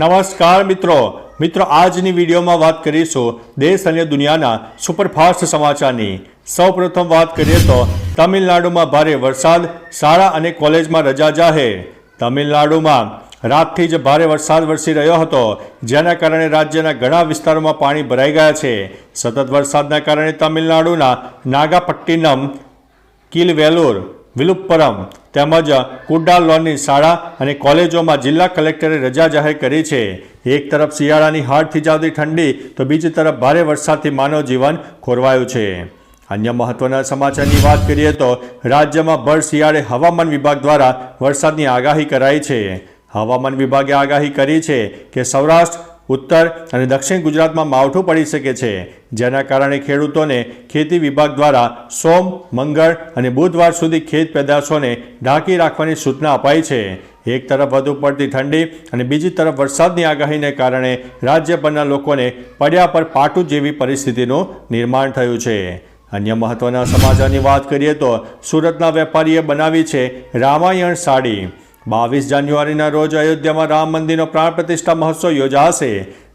નમસ્કાર મિત્રો. મિત્રો, આજની વિડીયોમાં વાત કરીશું દેશ અને દુનિયાના સુપરફાસ્ટ સમાચારની. સૌપ્રથમ વાત કરીએ તો તમિલનાડુમાં ભારે વરસાદ, શાળા અને કોલેજમાં રજા જાહેર. તમિલનાડુમાં રાતથી જ ભારે વરસાદ વરસી રહ્યો હતો, જેના કારણે રાજ્યના ઘણા વિસ્તારોમાં પાણી ભરાઈ ગયા છે. સતત વરસાદના કારણે તમિલનાડુના નાગાપટ્ટિનમ, કિલવેલુર વિલુપ્પરમ તેમજ કુડાલોની શાળા અને કોલેજોમાં જિલ્લા કલેક્ટરે રજા જાહેર કરી છે. એક તરફ શિયાળાની હાડ થીજાવતી ઠંડી, તો બીજી તરફ ભારે વરસાદથી માનવ જીવન ખોરવાયું છે. અન્ય મહત્વના સમાચારની વાત કરીએ તો રાજ્યમાં ભર શિયાળે હવામાન વિભાગ દ્વારા વરસાદની આગાહી કરાઈ છે. હવામાન વિભાગે આગાહી કરી છે કે સૌરાષ્ટ્ર ઉત્તર અને દક્ષિણ ગુજરાતમાં માવઠું પડી શકે છે. જેના કારણે ખેડૂતોને ખેતી વિભાગ દ્વારા સોમ, મંગળ અને બુધવાર સુધી ખેત પેદાશોને ઢાંકી રાખવાની સૂચના અપાઈ છે. એક તરફ વધુ પડતી ઠંડી અને બીજી તરફ વરસાદની આગાહીને કારણે રાજ્યભરના લોકોને પડ્યા પર પાટું જેવી પરિસ્થિતિનું નિર્માણ થયું છે. અન્ય મહત્વના સમાચારની વાત કરીએ તો સુરતના વેપારીએ બનાવી છે રામાયણ સાડી. બાવીસ જાન્યુઆરીના રોજ અયોધ્યામાં રામ મંદિરનો પ્રાણ પ્રતિષ્ઠા મહોત્સવ યોજાશે.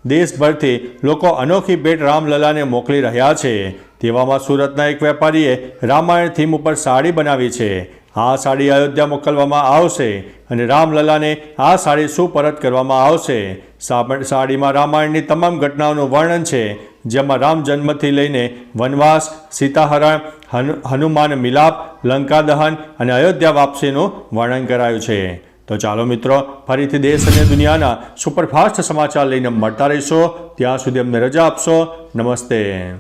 દેશભરથી લોકો અનોખી ભેટ રામલલાને મોકલી રહ્યા છે. તેવામાં સુરતના એક વેપારીએ રામાયણ થીમ ઉપર સાડી બનાવી છે. આ સાડી અયોધ્યા મોકલવામાં આવશે અને રામલલાને આ સાડી સુપરત કરવામાં આવશે. સાડીમાં રામાયણની તમામ ઘટનાઓનું વર્ણન છે. જેમાં રામ જન્મથી લઈને વનવાસ, સીતાહરણ, હનુ, હનુમાન મિલાપ લંકા દહન અને અયોધ્યા વાપસીનું વર્ણન કરાયું છે. તો ચાલો મિત્રો, ફરીથી દેશ અને દુનિયાના સુપરફાસ્ટ સમાચાર લઈને મળતા રહીશો. ત્યાં સુધી અમને રજા આપશો. નમસ્તે.